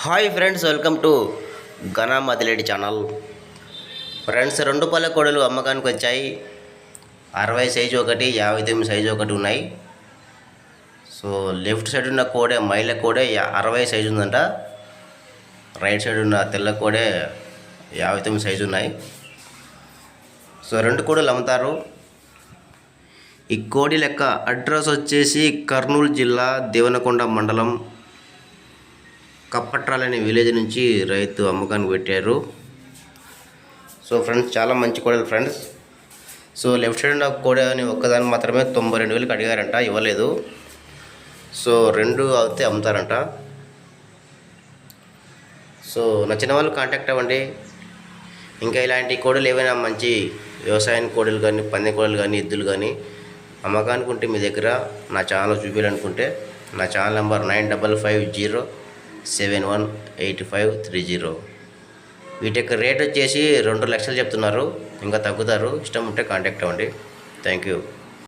Hi friends welcome to ఘనా మదిలేడి channel. Friends రెండు పళ్ళ కోడలు అమ్మకానికి వచ్చాయి. అరవై సైజు ఒకటి యాభై తొమ్మిది సైజు ఒకటి ఉన్నాయి. సో లెఫ్ట్ సైడ్ ఉన్న కోడే మైల కోడే యా- అరవై సైజు ఉందంట. రైట్ సైడ్ ఉన్న తెల్ల కోడే యాభై తొమ్మిది సైజు ఉన్నాయి. సో రెండు కోడలు అమ్ముతారు. ఈ కోడి లెక్క అడ్రస్ వచ్చేసి కర్నూలు జిల్లా దేవనకొండ మండలం కప్పట్రాల్ అనే విలేజ్ నుంచి రైతు అమ్మకానికి పెట్టారు. సో ఫ్రెండ్స్ చాలా మంచి కోడలు ఫ్రెండ్స్. సో లెఫ్ట్ సైడ్ ఉన్న కోడ అని ఒక్కదాన్ని మాత్రమే తొంభై రెండు వేలకు అడిగారంట ఇవ్వలేదు. సో రెండు అవుతే అమ్ముతారంట. సో నచ్చిన వాళ్ళు కాంటాక్ట్ అవ్వండి. ఇంకా ఇలాంటి కోడలు ఏవైనా మంచి వ్యవసాయం కోడలు కానీ పంది కోడలు కానీ ఎద్దులు కానీ అమ్మకానికి ఉంటే మీ దగ్గర నా ఛానల్ చూపించాలనుకుంటే నా channel number nine double five zero seven one eight five three zero. వీటి యొక్క రేట్ వచ్చేసి రెండు లక్షలు చెప్తున్నారు. ఇంకా తగ్గుతారు. ఇష్టం ఉంటే కాంటాక్ట్ అవ్వండి. Thank you